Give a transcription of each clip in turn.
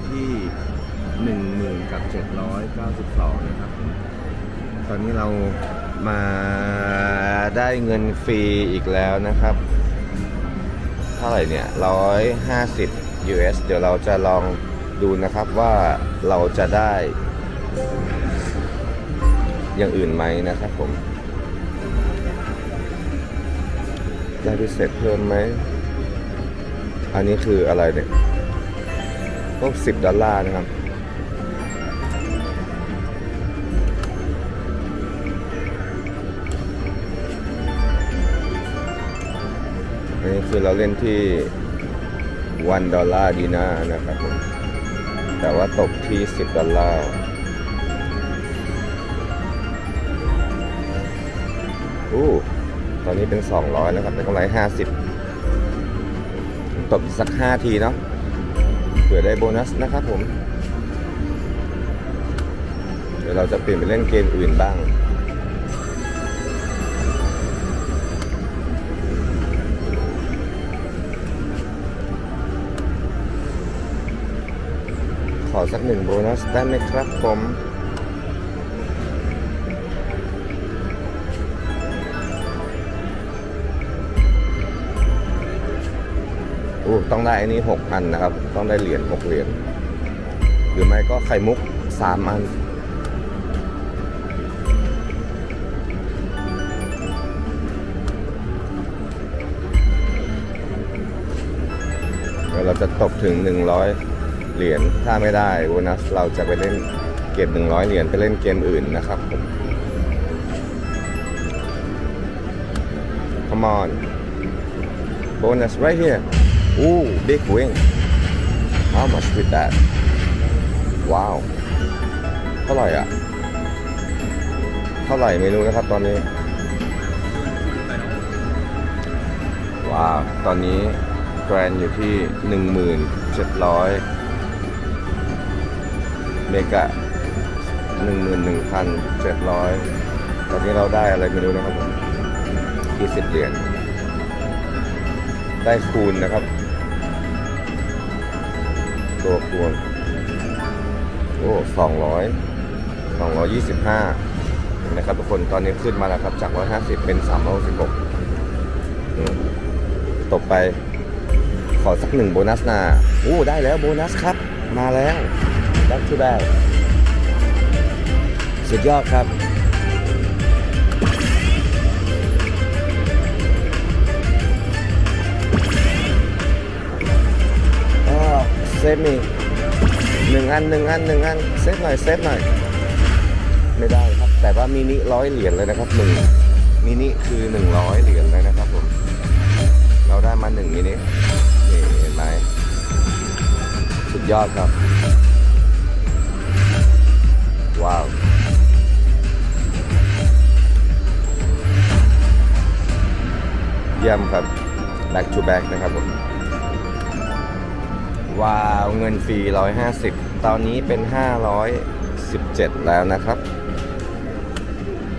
อยู่ที่หนึ่งหมื่นกับเจ็ดร้อยเก้าสิบสองนะครับตอนนี้เรามาได้เงินฟรีอีกแล้วนะครับ เท่าไหร่เนี่ยร้อยห้าสิบ US เดี๋ยวเราจะลองดูนะครับว่าเราจะได้ อย่างอื่นไหมนะครับผม ได้พิเศษเพิ่มไหม อันนี้คืออะไรเนี่ย กสิบดอลลาร์นะครับ อันนี้คือเราเล่นที่วันดอลลาร์ดีนานะครับผมแต่ว่าตกที่ 10 ดอลลาร์อู้ตอนนี้เป็น 200นะครับ เป็นกำไร 50ตบสัก 5 ทีเนาะ ผื่อได้โบนัสนะครับผม เดี๋ยวเราจะเปลี่ยนไปเล่นเกมอื่นบ้าง ขอสักหนึ่งโบนัสได้ไหมครับผม อู้ต้องได้อันนี้หกอันนะครับ ต้องได้เหรียญหกเหรียญหรือไม่ก็ไข่มุกสามอันเดี๋ยวเราจะตบถึง 100 เหรียญถ้าไม่ได้โบนัสเราจะไปเล่นเก็บ 100 เหรียญไปเล่นเกมอื่นนะครับผม Come on bonus right here Ooh big win How much with that Wow เท่าไหร่อะ เท่าไหร่ไม่รู้นะครับตอนนี้ ว้าว ตอนนี้แกรนอยู่ที่ 1,700 เมกะ 11,700 ตอนนี้เราได้อะไรไม่รู้นะครับผม20เหรียญได้คูณนะครับ ตัวคูณโอ้200 225นะครับทุกคนตอนนี้ขึ้นมาแล้วครับจาก150เป็น366อืมตบไป ขอสักหนึ่งโบนัสนาโอ้ได้แล้วโบนัสครับ มาแล้วดักทูแบกสุดยอดครับ เซฟมีหนึ่งอันหนึ่งอันหนึ่งอันเซฟหน่อยเซฟหน่อย ไม่ได้ครับ แต่ว่ามินิร้อยเหรียญเลยนะครับหนึ่งมินิคือหนึ่งร้อยเหรียญเลยนะครับผม เราได้มาหนึ่งมินินี่เห็นไหมสุดยอดครับ ว้าวเยี่ยมครับ back to back นะครับผม ว้าวเงินฟรี 150 ตอนนี้เป็น 517 แล้วนะครับ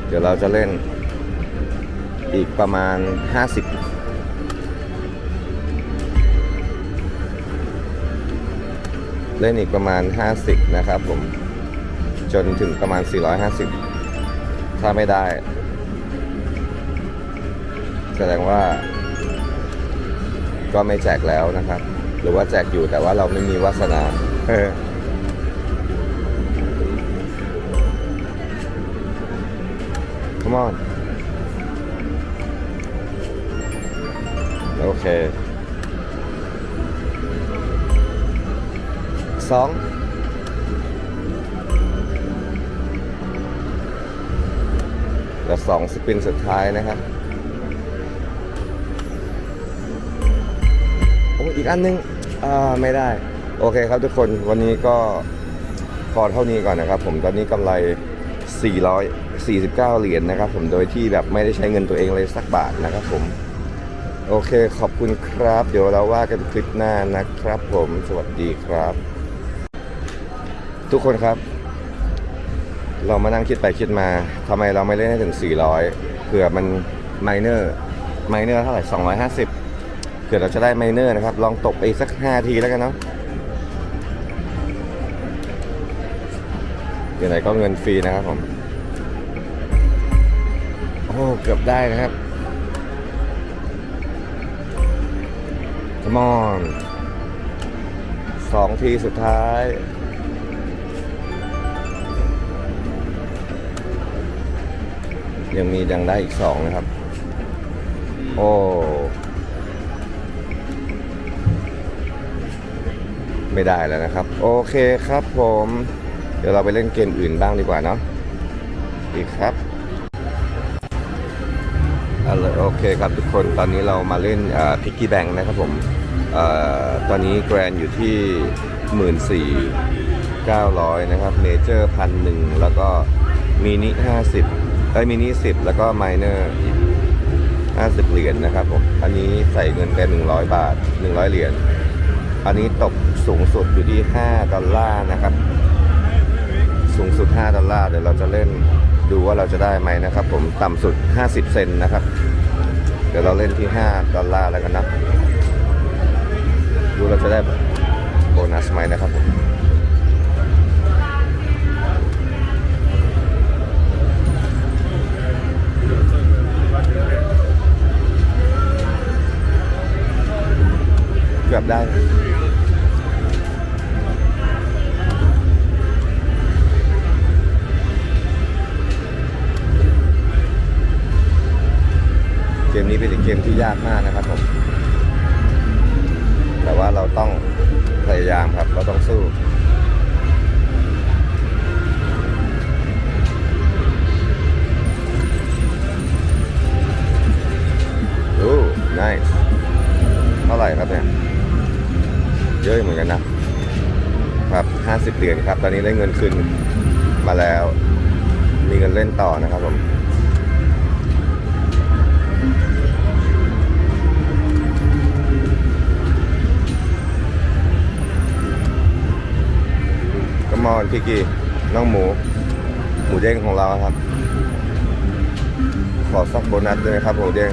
เดี๋ยวเราจะเล่นอีกประมาณ 50เล่นอีกประมาณ 50 นะครับผม จนถึงประมาณ 450 ถ้าไม่ได้ แสดงว่าก็ไม่แจกแล้วนะครับ หรือว่าแจกอยู่แต่ว่าเราไม่มีวาสนา เออ Come on โอเคสองและสองสปินสุดท้ายนะครับ อ้อีกอันนึงอ่าไม่ได้ โอเคครับทุกคนวันนี้ก็พอเท่านี้ก่อนนะครับ ผมตอนนี้กำไร 449 เหรียญนะครับ ผมโดยที่แบบไม่ได้ใช้เงินตัวเองเลยสักบาทนะครับ ผม โอเคขอบคุณครับ เดี๋ยวเราว่ากันคลิปหน้านะครับ ผมสวัสดีครับ ทุกคนครับ เรามานั่งคิดไปคิดมาทำไมเราไม่เล่นให้ถึง 400เผื่อมันไมเนอร์ไมเนอร์เท่าไหร่250 ผื่อเราจะได้ไมเนอร์นะครับ ลองตกไปอีกสักห้าทีแล้วกันเนาะยังไงก็เงินฟรีนะครับผม โอ้ เกือบได้นะครับ Come on สองทีสุดท้าย ยังมีดังได้อีกสองนะครับ โอ้ ไม่ได้แล้วนะครับ โอเคครับผม เดี๋ยวเราไปเล่นเกมอื่นบ้างดีกว่าเนาะอีกครับเอาเลยโอเคครับทุกคนตอนนี้เรามาเล่นพิกกี้แบงนะครับผมเอ่อตอนนี้แกรนอยู่ที่หมื่นสี่เก้าร้อยนะครับเมเจอร์พันหนึ่งแล้วก็มินิห้าสิบไอ้มินิสิบแล้วก็ไมเนอร์อีกห้าสิบเหรียญนะครับผมอันนี้ใส่เงินไปหนึ่งร้อยบาทหนึ่งร้อยเหรียญอันนี้ตก สูงสุดอยู่ที่ 5 ดอลลาร์นะครับ สูงสุด 5 ดอลลาร์เดี๋ยวเราจะเล่นดูว่าเราจะได้ไหมนะครับ ผมต่ำสุด 50 เซนนะครับ เดี๋ยวเราเล่นที่ 5 ดอลลาร์แล้วกันนะดูเราจะได้โบนัสไหมนะครับผมเกือบได้ ยากมากนะครับผม แต่ว่าเราต้องพยายามครับ เราต้องสู้โอ้ nice เท่าไหร่ครับเนี่ย เยอะเหมือนกันนะ ครับ 50 เหรียญครับ ตอนนี้ได้เงินคืนมาแล้ว มีเงินเล่นต่อนะครับผม มอนพี่กีน้องหมู หมูเด้งของเราครับ ขอสักโบนัสด้วยครับหมูเด้ง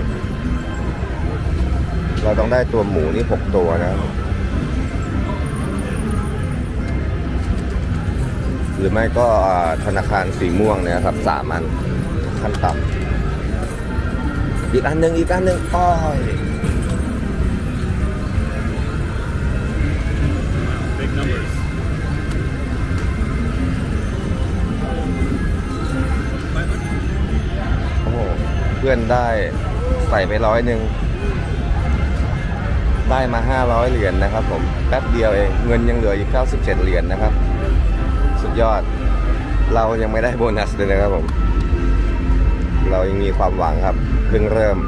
เราต้องได้ตัวหมูนี่6ตัวนะ หรือไม่ก็ธนาคารสีม่วงเนี่ยครับสามอันขั้นต่ำอีกอันหนึ่งอีกอันหนึ่งอ้อย เพื่อนได้ใส่ไปร้อยหนึ่งได้มา 500 เหรียญนะครับผมแป๊บเดียวเองเงินยังเหลืออีก97 เหรียญนะครับ สุดยอด เรายังไม่ได้โบนัสเลยนะครับผม เรายังมีความหวังครับเพิ่งเริ่ม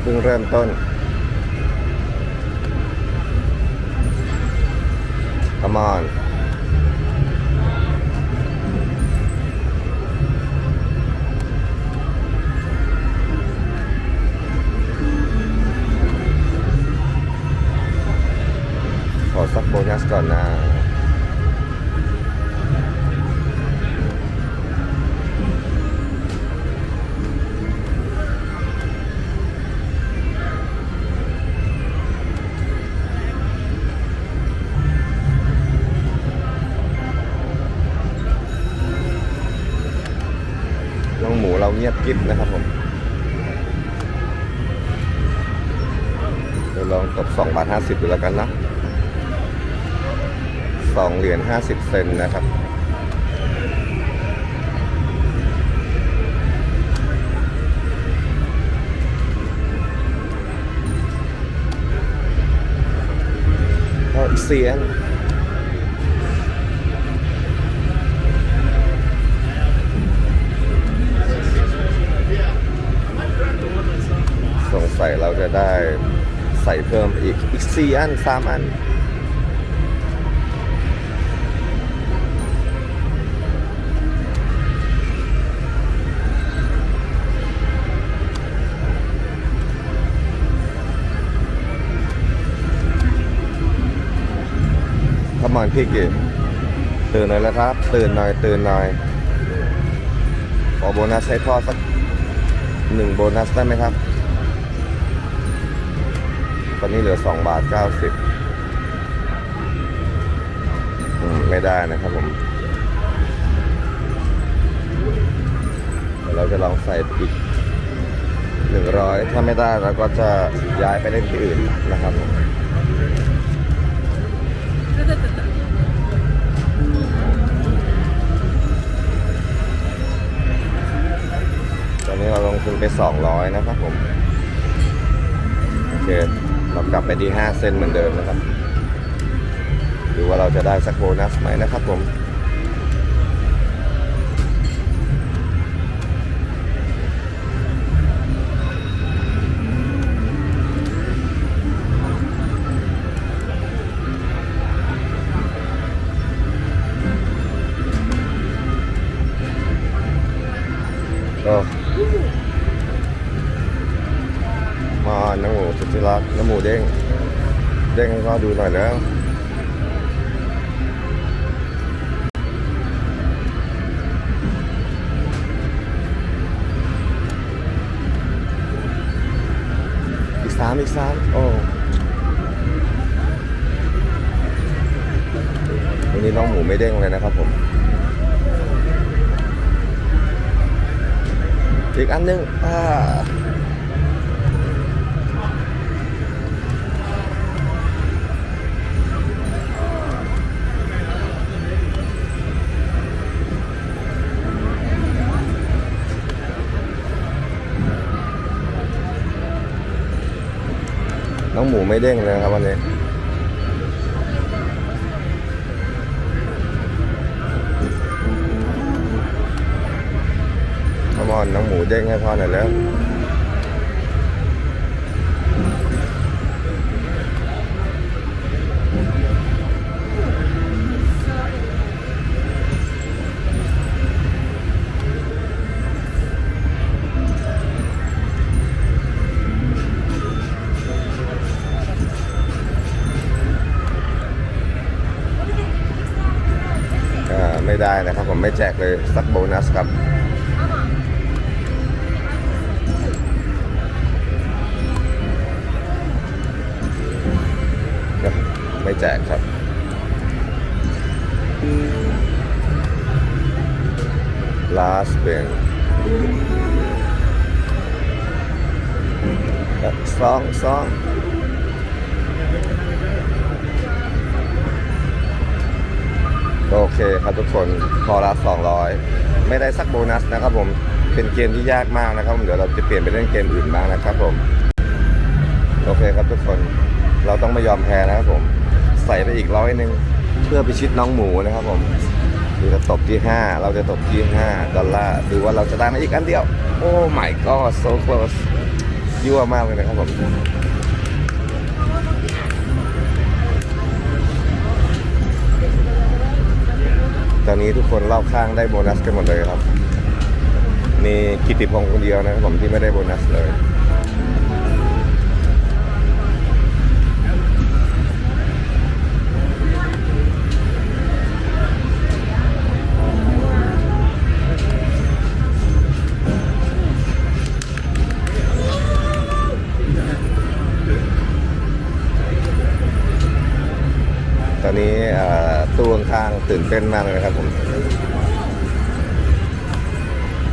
เพิ่งเริ่มต้น Come on 2บาท50ดูแล้วกันนะสองเหรียญห้าสิบเซนนะครับอีกเสียนสงสัยเราจะได้ ใส่เพิ่มอีกอีกสี่อันสามอันขมอนพี่เกิตื่นหน่อยแล้วครับ ตื่นหน่อย ตื่นหน่อย ขอโบนัสให้พ่อสักหนึ่งโบนัสได้ไหมครับ ตอนนี้เหลือสองบาทเก้าสิบไม่ได้นะครับผมเราจะลองใส่อีกหนึ่งร้อยถ้าไม่ได้เราก็จะย้ายไปเล่นที่อื่นนะครับผมตอนนี้เราลงทุนไป200นะครับผม โอเค เรากลับไปที่ 5 เส้นเหมือนเดิมนะครับ ดูว่าเราจะได้สักโบนัสไหมนะครับผม หมูเด้ง เด้งให้เขาดูหน่อยแล้ว อีกสามอีกสามโอ้วันนี้น้องหมูไม่เด้งเลยนะครับผม อีกอันหนึงอ่า น้องหมูไม่เด้งเลยครับวันนี้ขมอนน้องหมูเด้งให้พ่อหน่อยแล้ว ไม่ได้นะครับ ผมไม่แจกเลยสักโบนัสครับไม่แจกครับ last ben สองสอง โอเคครับทุกคนพอละ200 ไม่ได้สักโบนัสนะครับผมเป็นเกมที่ยากมากนะครับผมเดี๋ยวเราจะเปลี่ยนไปเล่นเกมอื่นบ้างนะครับผมโอเคครับทุกคนเราต้องไม่ยอมแพ้นะครับผมใส่ไปอีกร้อยหนึ่งเพื่อไปชิดน้องหมูนะครับผมดูจะตบที่ 5 เราจะตบที่ 5 ดอลลาร์ดูว่าเราจะได้มาอีกอันเดียว โอ้ my god so close ยั่วมากเลยนะครับผม ตอนนี้ทุกคนรอบข้างได้โบนัสกันหมดเลยครับ มีกิติพงศ์คนเดียวนะครับผมที่ไม่ได้โบนัสเลย ตื่นเต้นมากเลยนะครับผม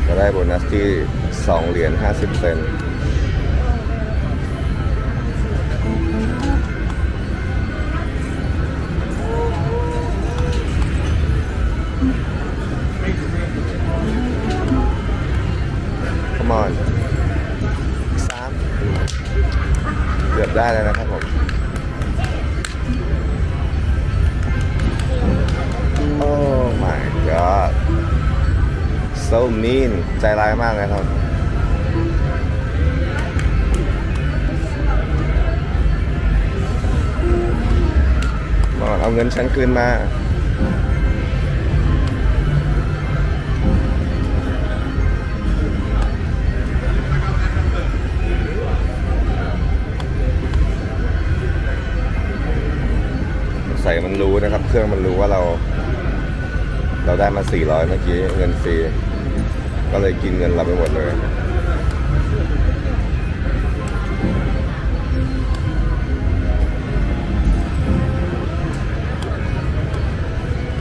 จะได้โบนัสที่ 2 เหรียญ50 เซนต์ so mean ใจร้ายมากเลยครับมาเอาเงินฉันคืนมาใส่มันรู้นะครับ เครื่องมันรู้ว่าเรา เราได้มา 400 เมื่อกี้ เงินฟรี ก็เลยกินเงินเราไปหมดเลย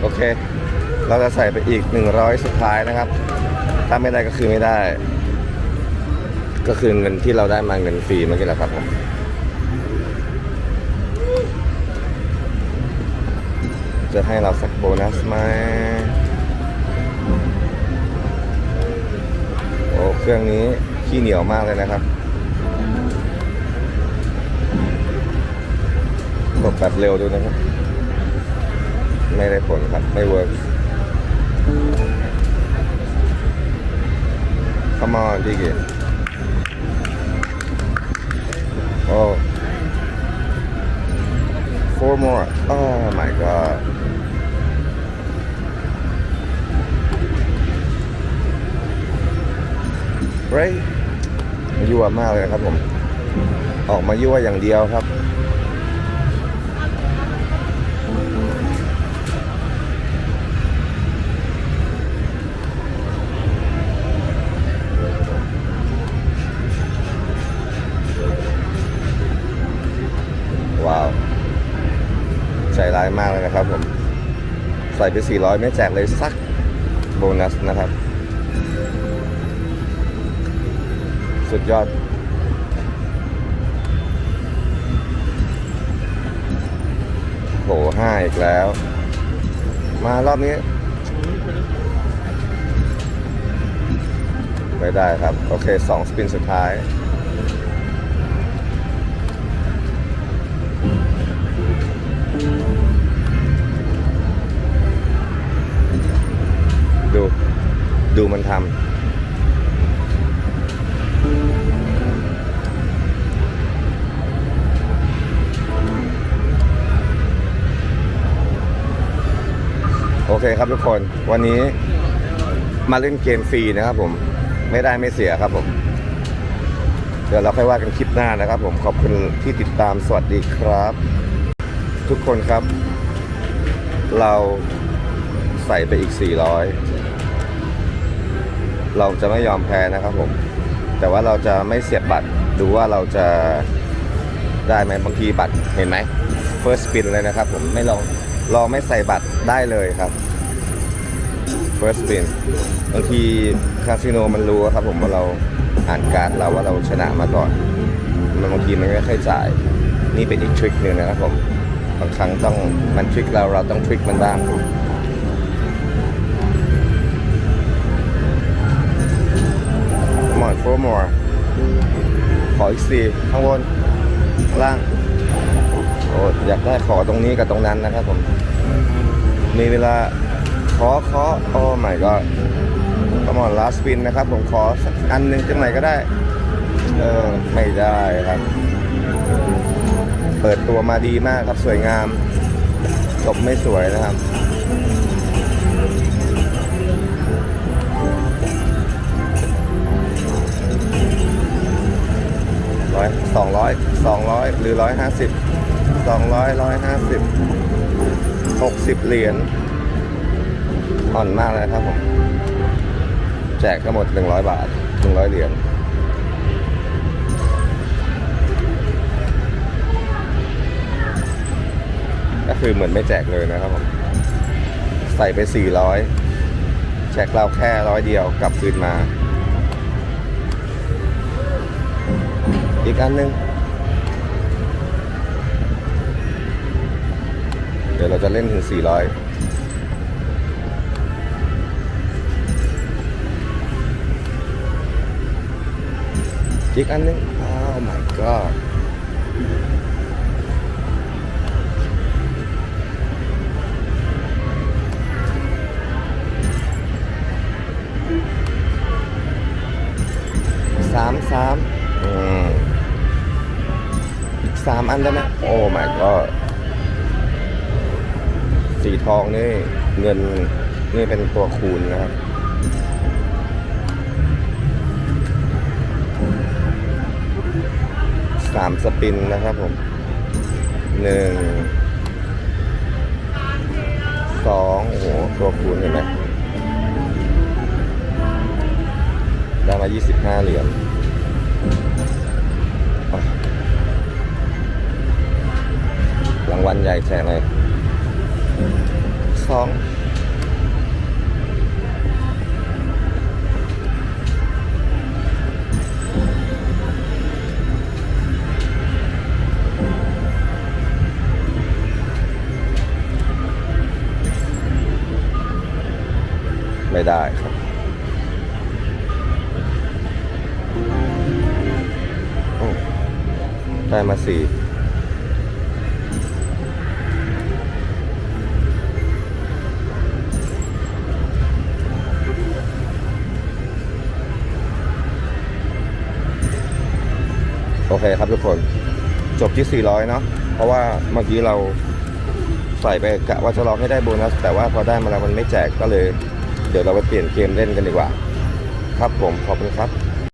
โอเค เราจะใส่ไปอีก 100 สุดท้ายนะครับ ถ้าไม่ได้ก็คือไม่ได้ ก็คือเงินที่เราได้มาเงินฟรีเมื่อกี้แหละครับผมจะให้เราสักโบนัสไหม โอ้เครื่องนี้ขี้เหนียวมากเลยนะครับกดแบบเร็วดูนะครับ ไม่ได้ผลครับ ไม่เวิร์ก Come on, dig it. Oh. Four more. Oh my god. Great. ยั่วมากเลยนะครับผม ออกมายั่วอย่างเดียวครับ ว้าวใจร้ายมากเลยนะครับผม ใส่ไป 400 ไม่แจกเลยสักโบนัสนะครับ สุดยอด โหห้าอีกแล้ว มารอบนี้ไม่ได้ครับ โอเคสองสปินสุดท้ายดู ดูมันทำ โอเคครับทุกคนวันนี้มาเล่นเกมฟรีนะครับผมไม่ได้ไม่เสียครับผม เดี๋ยวเราค่อยว่ากันคลิปหน้านะครับ ผมขอบคุณที่ติดตามสวัสดีครับ ทุกคนครับ เราใส่ไปอีก 400 เราจะไม่ยอมแพ้นะครับผม แต่ว่าเราจะไม่เสียบบัตรดูว่าเราจะได้ไหมบางทีบัตรเห็นไหม first spin เลยนะครับผมไม่ลองลองไม่ใส่บัตรได้เลยครับ first spin บางทีคาสิโนมันรู้ครับผมว่าเราอ่านการ์ดเราว่าเราชนะมาก่อน มันบางทีมันไม่ค่อยจ่าย นี่เป็นอีกทริคหนึ่งนะครับผม บางครั้งต้องมันทริคเราเราต้องทริคมันบ้าง Come on four more ขออีกสี่ข้างบนล่างโอ้อยากได้ขอตรงนี้กับตรงนั้นนะครับผม มีเวลา ขอขอโอ้ my god ก็มอน last spin นะครับ ผมขอสักอันหนึ่งจังไหนก็ได้ เออ ไม่ได้ครับ เปิดตัวมาดีมากครับสวยงามจบไม่สวยนะครับร้อยสองร้อยสองร้อยหรือร้อยห้าสิบสองร้อยร้อยห้าสิบหกสิบเหรียญ อ่อนมากเลยครับผม แจกทั้งหมดหนึ่งร้อยบาทหนึ่งร้อยเหรียญก็คือเหมือนไม่แจกเลยนะครับผม ใส่ไปสี่ร้อยแจกเราแค่ร้อยเดียวกลับคืนมา อีกอันหนึ่งเดี๋ยวเราจะเล่นถึง 400 อีกอันนึงอ้ my god สามสามอืมอีกสามอันได้ไหมโอ้ my god สีทองนี่ เงินนี่เป็นตัวคูณนะครับ สามสปินนะครับผมหนึ่งสองโอ้โห ตัวคูณเห็นไหมได้มา 25 เหรียญรางวัลใหญ่แจกเลยสอง ไม่ได้ครับ ได้มาสี่โอเคครับทุกคนจบที่ 400 เนาะเพราะว่าเมื่อกี้เราใส่ไปกะว่าจะลองให้ได้โบนัส แต่ว่าพอได้มาแล้วมันไม่แจกก็เลย เดี๋ยวเราไปเปลี่ยนเกมเล่นกันดีกว่า ครับผมขอบคุณครับ